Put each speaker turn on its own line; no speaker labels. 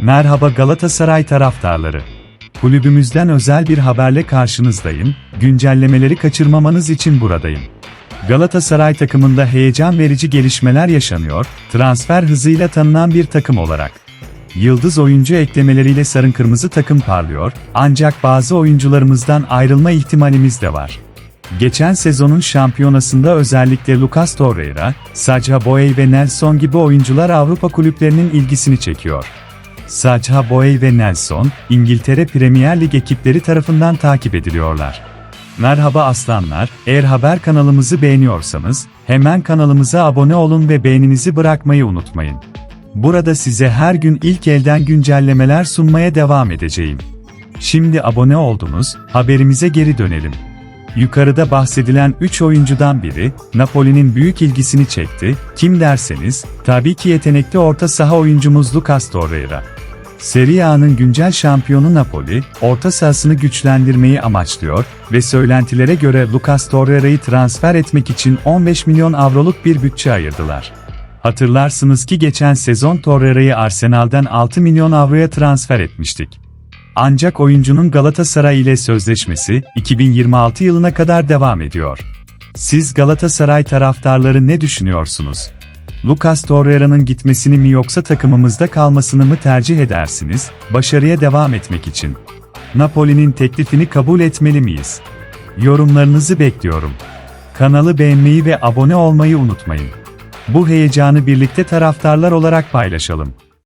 Merhaba Galatasaray taraftarları. Kulübümüzden özel bir haberle karşınızdayım. Güncellemeleri kaçırmamanız için buradayım. Galatasaray takımında heyecan verici gelişmeler yaşanıyor, transfer hızıyla tanınan bir takım olarak. Yıldız oyuncu eklemeleriyle sarın kırmızı takım parlıyor, ancak bazı oyuncularımızdan ayrılma ihtimalimiz de var. Geçen sezonun şampiyonasında özellikle Lucas Torreira, Sacha Boey ve Nelson gibi oyuncular Avrupa kulüplerinin ilgisini çekiyor. Sacha Boey ve Nelson, İngiltere Premier Lig ekipleri tarafından takip ediliyorlar. Merhaba aslanlar, eğer haber kanalımızı beğeniyorsanız, hemen kanalımıza abone olun ve beğeninizi bırakmayı unutmayın. Burada size her gün ilk elden güncellemeler sunmaya devam edeceğim. Şimdi abone oldunuz, haberimize geri dönelim. Yukarıda bahsedilen 3 oyuncudan biri, Napoli'nin büyük ilgisini çekti, kim derseniz, tabii ki yetenekli orta saha oyuncumuz Lucas Torreira. Serie A'nın güncel şampiyonu Napoli, orta sahasını güçlendirmeyi amaçlıyor ve söylentilere göre Lucas Torreira'yı transfer etmek için 15 milyon avroluk bir bütçe ayırdılar. Hatırlarsınız ki geçen sezon Torreira'yı Arsenal'den 6 milyon avroya transfer etmiştik. Ancak oyuncunun Galatasaray ile sözleşmesi 2026 yılına kadar devam ediyor. Siz Galatasaray taraftarları ne düşünüyorsunuz? Lucas Torreira'nın gitmesini mi yoksa takımımızda kalmasını mı tercih edersiniz, başarıya devam etmek için? Napoli'nin teklifini kabul etmeli miyiz? Yorumlarınızı bekliyorum. Kanalı beğenmeyi ve abone olmayı unutmayın. Bu heyecanı birlikte taraftarlar olarak paylaşalım.